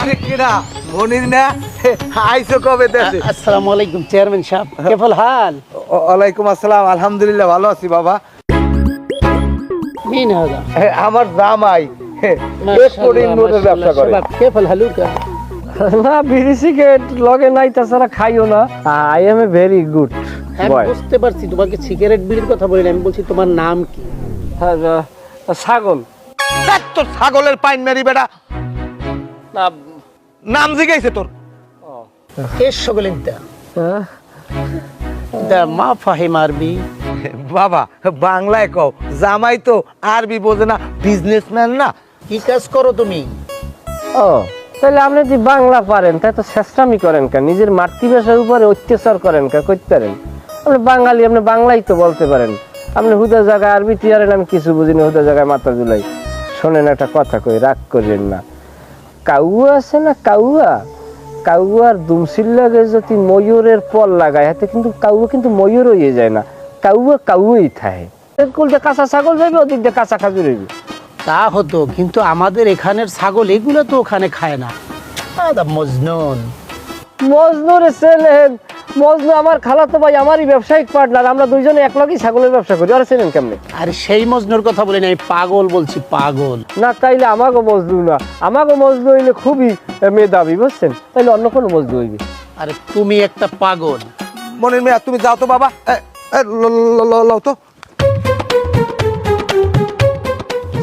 আরে কেডা মনির না? আইসো কবে দেশে? আসসালামু আলাইকুম চেয়ারম্যান সাহেব কেফল হাল? ওয়ালাইকুম আসসালাম আলহামদুলিল্লাহ ভালো আছি বাবা। মিন আমার জামাই। এক্সপোর্টিং নোটের ব্যবসা করে। কেফল হালুকা। না বিড়ি সিগারেট লগে নাই তাছাড়া খাইও না। I am a very good boy. বুঝতে পারছি তোমাকে সিগারেট বিড়ির কথা বলি আমি বলছি তোমার নাম কি? ছাগল। দেখ তোর ছাগলের পাইন মেরি বেটা না নাম জিগাইছে তোর। এর সকলের দা দা মা ফাহিম আরবি বাবা বাংলায় কও জামাই তো আরবি বোঝে না বিজনেসম্যান না। কি কাজ করো তুমি? ও তাহলে আপনি যদি বাংলা পারেন তাই তো চেষ্টামি করেন নিজের মাতৃভাষার উপরে অত্যাচার করেন কে করতে পারেন। আপনি বাঙালি আপনি বাংলাই তো বলতে পারেন। আপনি হুদা জায়গায় আরবি টিয়ারেন আমি কিছু বুঝিনি হুদা জায়গায় মাথা জুলাই শোনেন একটা কথা কই রাগ করেন না। কাউয়া আছে না কাউয়া? কাউয়ার দুমসির লাগে যদি ময়ূরের পল লাগায় হাতে কিন্তু কাউয়া কিন্তু ময়ূর হয়ে যায় না। কাউয়া কাউয়াই থাকে। কাঁচা ছাগল যাবে ওদিক দিয়ে কাঁচা খাজুর হইবে। তা হতো কিন্তু আমাদের এখানের ছাগল এগুলো তো ওখানে খায় না। মজনুন। মজনুর ছেলে মজনু আমার খালাতো ভাই আমারই ব্যবসায়িক পার্টনার আমরা দুইজনে একলগেই ছাগলের ব্যবসা করি। আর ছিলেন কেমনে? আর সেই মজনুর কথা বলি না আমি পাগল বলছি পাগল। না তাইলে আমাগো মজনু না। আমাগো মজনু হইলে খুবই মেধাবী বুঝছেন? তাইলে অন্য কোনো মজনু হইবে। আরে তুমি একটা পাগল। মনির মেয়া তুমি যাও তো বাবা। এ, এ, ল- ল- ল- লও তো।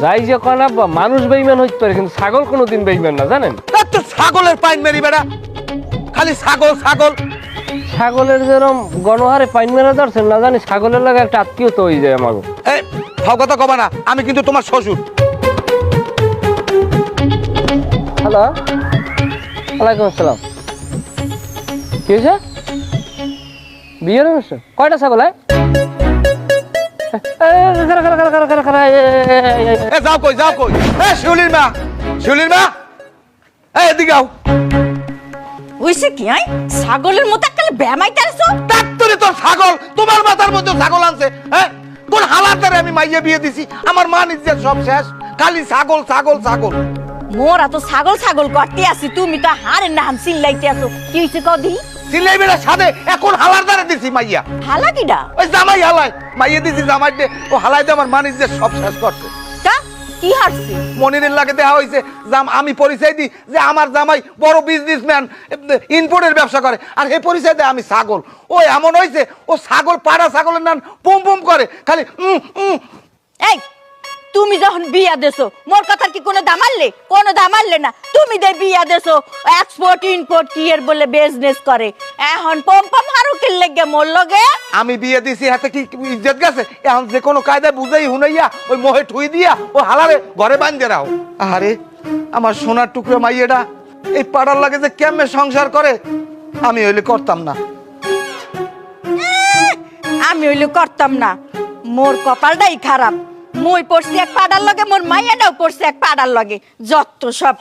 যাই যে কন আব্বা মানুষ বেইমান হইতে পারে কিন্তু ছাগল কোনোদিন বেইমান না জানেন? তোর ছাগলের পাইন মেরি বেটা খালি ছাগল ছাগল। ছাগলের যেরকম গণহারে পাইন মেরা ধরছেন না জানি ছাগলের লাগে একটা আত্মীয় তো হয়ে যায় আমাগো। এই ভাও কথা কবা না আমি কিন্তু তোমার শ্বশুর। হ্যালো ওয়ালাইকুম আসসালাম। কি হয়েছে? বিয়ের অনুষ্ঠান? কয়টা ছাগল হয়? যাও কই যাও কই। এ শিউলির মা শিউলির মা। এ এদিকে আও। হইছে কি আই? ছাগলের মতো কালে ব্যামাইতে আসো ডাক্তারে তোর ছাগল তোমার মাথার মধ্যে ছাগল আনছে হ্যাঁ? কোন হালাতারে আমি মাইয়ে বিয়ে দিছি আমার মা নিজের সব শেষ খালি ছাগল ছাগল ছাগল। মোরা তো ছাগল ছাগল করতে আসি তুমি তো হারের নাম চিল্লাইতে আসো কি হইছে কদি সিলাই বেড়া সাদে এখন হালার দ্বারা দিছি মাইয়া। হালা কিডা? ওই জামাই হালাই মাইয়ে দিছি জামাই দে ও হালাই দে আমার মা নিজের সব শেষ করছে। কি হারছে? মনিরের লাগে দেওয়া হয়েছে জাম আমি পরিচয় দিই যে আমার জামাই বড় বিজনেসম্যান ইনপোর্টের ব্যবসা করে। আর এই পরিচয় দেয় আমি ছাগল। ও এমন হয়েছে ও ছাগল পাড়া ছাগলের নাম পুম পুম করে। খালি উম উম। এই তুমি যখন বিয়া দেছো মোর কথার কি কোনো দাম আনলে? কোনো দাম আনলে না। তুমি দে বিয়া দেছো এক্সপোর্ট ইম্পোর্ট কি এর বলে বিজনেস করে? এখন পম পম হারু কি লেগে মোর লগে। আমি বিয়ে দিছি হাতে কি কি ইজ্জত গেছে? এখন যে কোনো কায়দায় বুঝাই হুনাইয়া ওই মোহে ঠুই দিয়া ও হালারে ঘরে বান্ধে রাও। আরে আমার সোনার টুকরো মাইয়েটা এই পাড়ার লাগে যে কেমনে সংসার করে? আমি হইলে করতাম না। আমি হইলে করতাম না। মোর কপালটাই খারাপ। মুই পড়ছি এক পাড়ার লগে মোর মাইয়াটাও পড়ছে এক পাড়ার লগে। যত সব।